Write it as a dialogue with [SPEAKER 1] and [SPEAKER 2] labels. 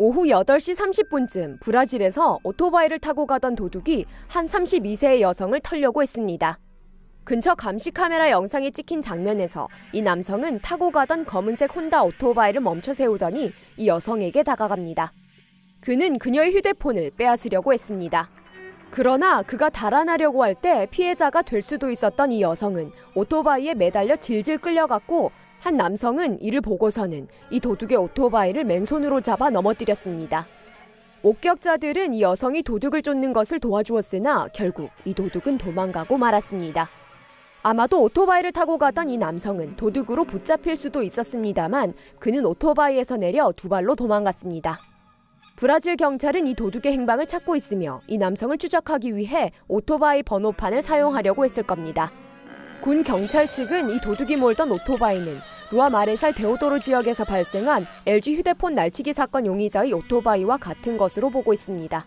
[SPEAKER 1] 오후 8시 30분쯤 브라질에서 오토바이를 타고 가던 도둑이 한 32세의 여성을 털려고 했습니다. 근처 감시 카메라 영상에 찍힌 장면에서 이 남성은 타고 가던 검은색 혼다 오토바이를 멈춰 세우더니 이 여성에게 다가갑니다. 그는 그녀의 휴대폰을 빼앗으려고 했습니다. 그러나 그가 달아나려고 할 때 피해자가 될 수도 있었던 이 여성은 오토바이에 매달려 질질 끌려갔고 한 남성은 이를 보고서는 이 도둑의 오토바이를 맨손으로 잡아 넘어뜨렸습니다. 목격자들은 이 여성이 도둑을 쫓는 것을 도와주었으나 결국 이 도둑은 도망가고 말았습니다. 아마도 오토바이를 타고 가던 이 남성은 도둑으로 붙잡힐 수도 있었습니다만 그는 오토바이에서 내려 두 발로 도망갔습니다. 브라질 경찰은 이 도둑의 행방을 찾고 있으며 이 남성을 추적하기 위해 오토바이 번호판을 사용하려고 했을 겁니다. 군 경찰 측은 이 도둑이 몰던 오토바이는 루아 마레샬 데오도로 지역에서 발생한 LG 휴대폰 날치기 사건 용의자의 오토바이와 같은 것으로 보고 있습니다.